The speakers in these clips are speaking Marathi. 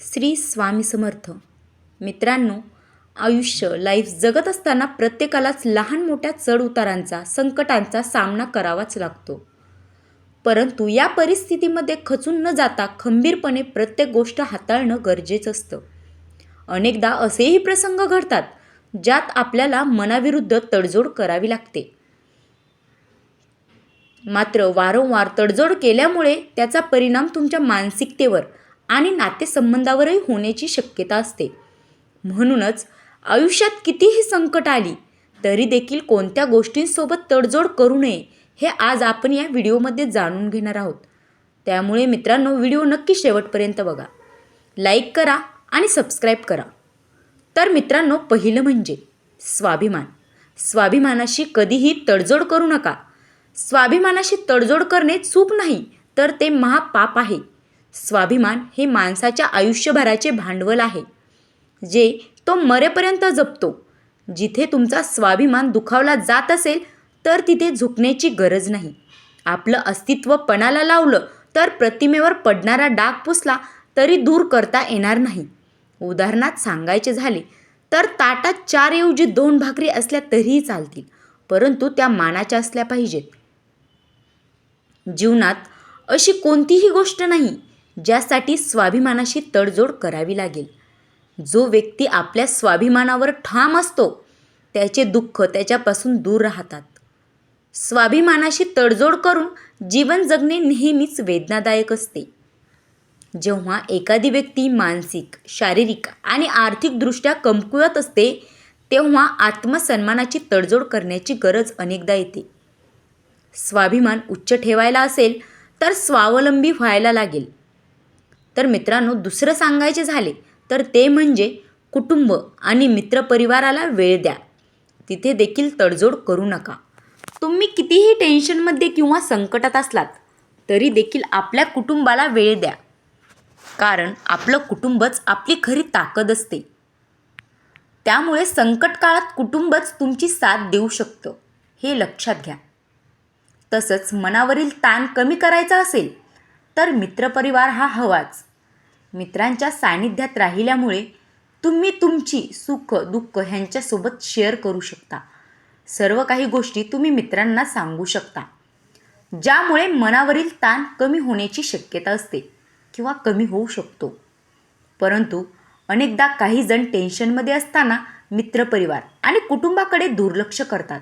श्री स्वामी समर्थ. मित्रांनो आयुष्य लाईफ जगत असताना प्रत्येकालाच लहान मोठ्या चढउतारांचा संकटांचा सामना करावाच लागतो. परंतु या परिस्थितीमध्ये खचून न जाता खंबीरपणे प्रत्येक गोष्ट हाताळणं गरजेचं असतं. अनेकदा असेही प्रसंग घडतात ज्यात आपल्याला मनाविरुद्ध तडजोड करावी लागते. मात्र वारंवार तडजोड केल्यामुळे त्याचा परिणाम तुमच्या मानसिकतेवर आणि नातेसंबंधावरही होण्याची शक्यता असते. म्हणूनच आयुष्यात कितीही संकट आली तरी देखील कोणत्या गोष्टींसोबत तडजोड करू नये हे आज आपण या व्हिडिओमध्ये जाणून घेणार आहोत. त्यामुळे मित्रांनो व्हिडिओ नक्की शेवटपर्यंत बघा. लाईक करा आणि सबस्क्राईब करा. तर मित्रांनो पहिलं म्हणजे स्वाभिमान. स्वाभिमानाशी कधीही तडजोड करू नका. स्वाभिमानाशी तडजोड करणे चूक नाही तर ते महापाप आहे. स्वाभिमान हे माणसाच्या आयुष्यभराचे भांडवल आहे. जे तो मरेपर्यंत जपतो. जिथे तुमचा स्वाभिमान दुखावला जात असेल तर तिथे झुकण्याची गरज नाही. आपलं अस्तित्व पणाला लावलं तर प्रतिमेवर पडणारा डाग पुसला तरी दूर करता येणार नाही. उदाहरणात सांगायचे झाले तर ताटात चारऐवजी दोन भाकरी असल्या तरीही चालतील परंतु त्या मानाच्या असल्या पाहिजेत. जीवनात अशी कोणतीही गोष्ट नाही ज्यासाठी स्वाभिमानाशी तडजोड करावी लागेल. जो व्यक्ती आपल्या स्वाभिमानावर ठाम असतो त्याचे दुःख त्याच्यापासून दूर राहतात. स्वाभिमानाशी तडजोड करून जीवन जगणे नेहमीच वेदनादायक असते. जेव्हा एखादी व्यक्ती मानसिक शारीरिक आणि आर्थिकदृष्ट्या कमकुवत असते तेव्हा आत्मसन्मानाची तडजोड करण्याची गरज अनेकदा येते. स्वाभिमान उच्च ठेवायला असेल तर स्वावलंबी व्हायला लागेल. तर मित्रांनो दुसरं सांगायचे झाले तर ते म्हणजे कुटुंब आणि मित्रपरिवाराला वेळ द्या. तिथे देखील तडजोड करू नका. तुम्ही कितीही टेन्शनमध्ये किंवा संकटात असलात तरी देखील आपल्या कुटुंबाला वेळ द्या. कारण आपलं कुटुंबच आपली खरी ताकद असते. त्यामुळे संकट काळात कुटुंबच तुमची साथ देऊ शकतं हे लक्षात घ्या. तसंच मनावरील ताण कमी करायचा असेल तर मित्रपरिवार हा हवाच. मित्रांच्या सानिध्यात राहिल्यामुळे तुम्ही तुमची सुख दुःख ह्यांच्यासोबत शेअर करू शकता. सर्व काही गोष्टी तुम्ही मित्रांना सांगू शकता. ज्यामुळे मनावरील ताण कमी होण्याची शक्यता असते किंवा कमी होऊ शकतो. परंतु अनेकदा काही जण टेन्शनमध्ये असताना मित्रपरिवार आणि कुटुंबाकडे दुर्लक्ष करतात.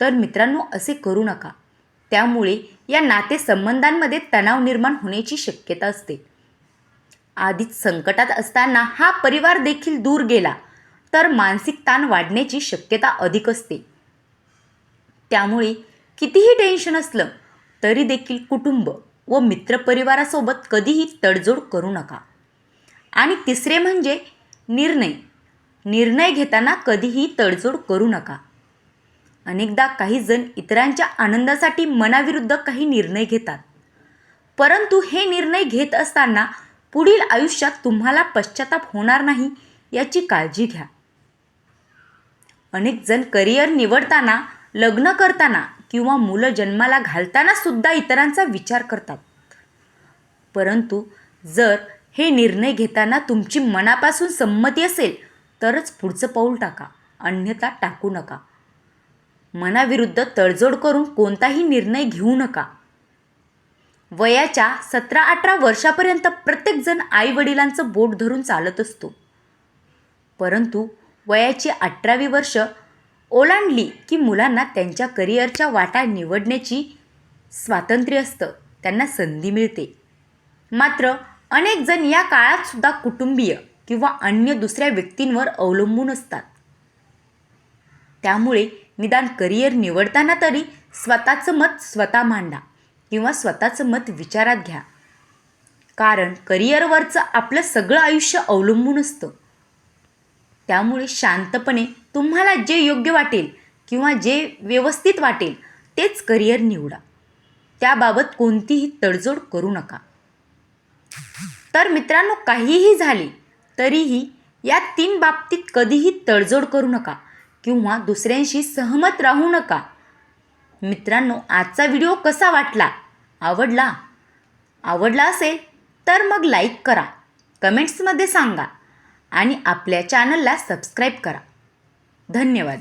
तर मित्रांनो असे करू नका. त्यामुळे या नातेसंबंधांमध्ये तणाव निर्माण होण्याची शक्यता असते. आधीच संकटात असताना हा परिवार देखील दूर गेला तर मानसिक ताण वाढण्याची शक्यता अधिक असते. त्यामुळे कितीही टेन्शन असलं तरी देखील कुटुंब व मित्रपरिवारासोबत कधीही तडजोड करू नका. आणि तिसरे म्हणजे निर्णय. निर्णय घेताना कधीही तडजोड करू नका. अनेकदा काही जण इतरांच्या आनंदासाठी मनाविरुद्ध काही निर्णय घेतात. परंतु हे निर्णय घेत असताना पुढील आयुष्यात तुम्हाला पश्चाताप होणार नाही याची काळजी घ्या. अनेक जण करिअर निवडताना लग्न करताना किंवा मुलं जन्माला घालताना सुद्धा इतरांचा विचार करतात. परंतु जर हे निर्णय घेताना तुमची मनापासून संमती असेल तरच पुढचं पाऊल टाका अन्यथा टाकू नका. मनाविरुद्ध तडजोड करून कोणताही निर्णय घेऊ नका. वयाच्या सतरा अठरा वर्षापर्यंत प्रत्येकजण आई वडिलांचं बोट धरून चालत असतो. परंतु वयाची अठरावी वर्ष ओलांडली की मुलांना त्यांच्या करिअरच्या वाटा निवडण्याची स्वातंत्र्य असतं त्यांना संधी मिळते. मात्र अनेक जण या काळात सुद्धा कुटुंबीय किंवा अन्य दुसऱ्या व्यक्तींवर अवलंबून असतात. त्यामुळे निदान करिअर निवडताना तरी स्वतःचं मत स्वतः मांडा. किंवा स्वतःचं मत विचारात घ्या. कारण करिअरवरचं आपलं सगळं आयुष्य अवलंबून असतं. त्यामुळे शांतपणे तुम्हाला जे योग्य वाटेल किंवा जे व्यवस्थित वाटेल तेच करिअर निवडा. त्याबाबत कोणतीही तडजोड करू नका. तर मित्रांनो काहीही झाले तरीही या तीन बाबतीत कधीही तडजोड करू नका किंवा दुसऱ्यांशी सहमत राहू नका. मित्रांनो आजचा व्हिडिओ कसा वाटला? आवडला? आवडला असेल तर मग लाईक करा कमेंट्समध्ये सांगा आणि आपल्या चॅनलला सबस्क्राईब करा. धन्यवाद.